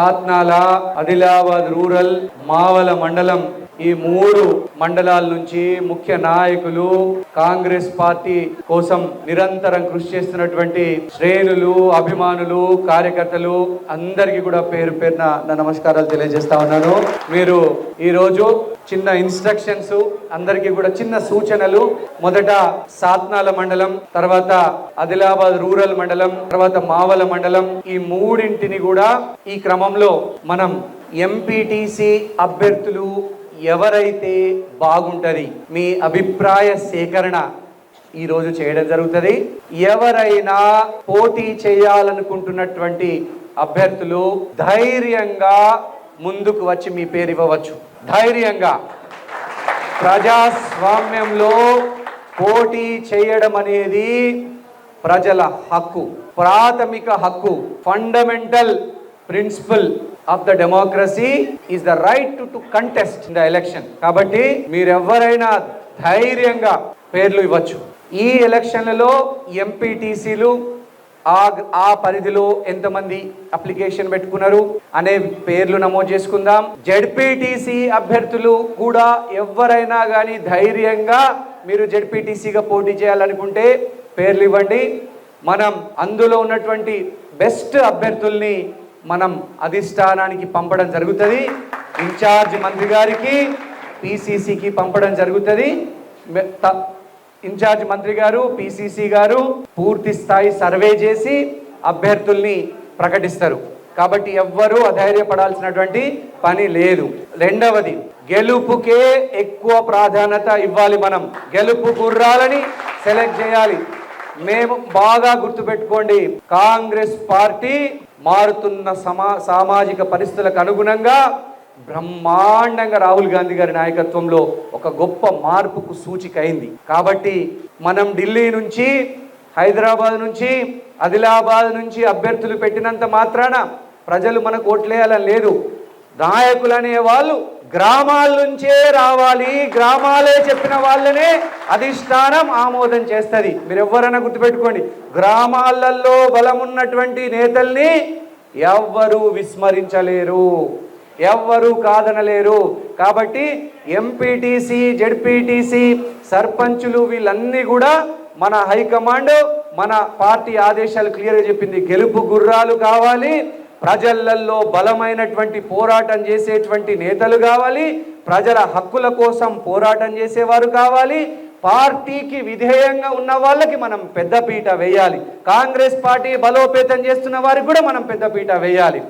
Sathnala Adilabad rural Mavala మండలం ఈ మూడు మండలాల నుంచి ముఖ్య నాయకులు కాంగ్రెస్ పార్టీ కోసం నిరంతరం కృషి చేస్తున్నటువంటి శ్రేణులు అభిమానులు కార్యకర్తలు అందరికీ కూడా పేరు పేరున నా నమస్కారాలు తెలియజేస్తా ఉన్నాను. మీరు ఈరోజు చిన్న ఇన్స్ట్రక్షన్స్ అందరికీ కూడా చిన్న సూచనలు. మొదట సాత్నాల మండలం తర్వాత ఆదిలాబాద్ రూరల్ మండలం తర్వాత మావల మండలం. ఈ మూడింటిని కూడా ఈ క్రమంలో మనం ఎంపీటీసీ అభ్యర్థులు ఎవరైతే బాగుంటుంది మీ అభిప్రాయ సేకరణ ఈ రోజు చేయడం జరుగుతుంది. ఎవరైనా పోటీ చేయాలనుకుంటున్నటువంటి అభ్యర్థులు ధైర్యంగా ముందుకు వచ్చి మీ పేరు ఇవ్వవచ్చు. ధైర్యంగా ప్రజాస్వామ్యంలో పోటీ చేయడం అనేది ప్రజల హక్కు ప్రాథమిక హక్కు fundamental principle of the democracy is the right to to contest in the election కాబట్టి మీరెవరైనా ధైర్యంగా పేర్లు ఇవ్వచ్చు. ఈ ఎలక్షన్లలో ఎంపీటీసీలు ఆ ఆ పరిధిలో ఎంతమంది అప్లికేషన్ పెట్టుకున్నారు అనే పేర్లు నమోదు చేసుకుందాం. జెడ్పీటీసీ అభ్యర్థులు కూడా ఎవరైనా కానీ ధైర్యంగా మీరు జెడ్పీటీసీగా పోటీ చేయాలనుకుంటే పేర్లు ఇవ్వండి. మనం అందులో ఉన్నటువంటి బెస్ట్ అభ్యర్థుల్ని మనం అధిష్టానానికి పంపడం జరుగుతుంది. ఇన్ఛార్జ్ మంత్రి గారికి పిసిసికి పంపడం జరుగుతుంది. ఇన్ఛార్జ్ మంత్రి గారు పిసిసి గారు పూర్తి స్థాయి సర్వే చేసి అభ్యర్థుల్ని ప్రకటిస్తారు. కాబట్టి ఎవ్వరూ అధైర్యపడాల్సినటువంటి పని లేదు. రెండవది గెలుపుకే ఎక్కువ ప్రాధాన్యత ఇవ్వాలి మనం. గెలుపు గుర్రాలని సెలెక్ట్ చేయాలి. మేము బాగా గుర్తుపెట్టుకోండి కాంగ్రెస్ పార్టీ మారుతున్న సమా సామాజిక పరిస్థితులకు అనుగుణంగా బ్రహ్మాండంగా రాహుల్ గాంధీ గారి నాయకత్వంలో ఒక గొప్ప మార్పుకు సూచిక అయింది. కాబట్టి మనం ఢిల్లీ నుంచి హైదరాబాద్ నుంచి ఆదిలాబాద్ నుంచి అభ్యర్థులు పెట్టినంత మాత్రాన ప్రజలు మనకు ఓట్లేయాలని లేదు. నాయకులు అనే వాళ్ళు గ్రామాల నుంచే రావాలి. గ్రామాలే చెప్పిన వాళ్ళనే అధిష్టానం ఆమోదం చేస్తుంది. మీరు ఎవరైనా గుర్తుపెట్టుకోండి గ్రామాలలో బలం ఉన్నటువంటి నేతల్ని ఎవ్వరూ విస్మరించలేరు. ఎవ్వరూ కాదనలేరు. కాబట్టి ఎంపీటీసీ జెడ్పీటీసీ సర్పంచులు వీళ్ళన్నీ కూడా మన హైకమాండ్ మన పార్టీ ఆదేశాలు క్లియర్గా చెప్పింది. గెలుపు గుర్రాలు కావాలి ప్రజలల్లో బలమైనటువంటి పోరాటం చేసేటువంటి నేతలు కావాలి ప్రజల హక్కుల కోసం పోరాటం చేసేవారు కావాలి పార్టీకి విధేయంగా ఉన్న వాళ్ళకి మనం పెద్దపీట వేయాలి. కాంగ్రెస్ పార్టీ బలోపేతం చేస్తున్న వారికి కూడా మనం పెద్దపీట వేయాలి.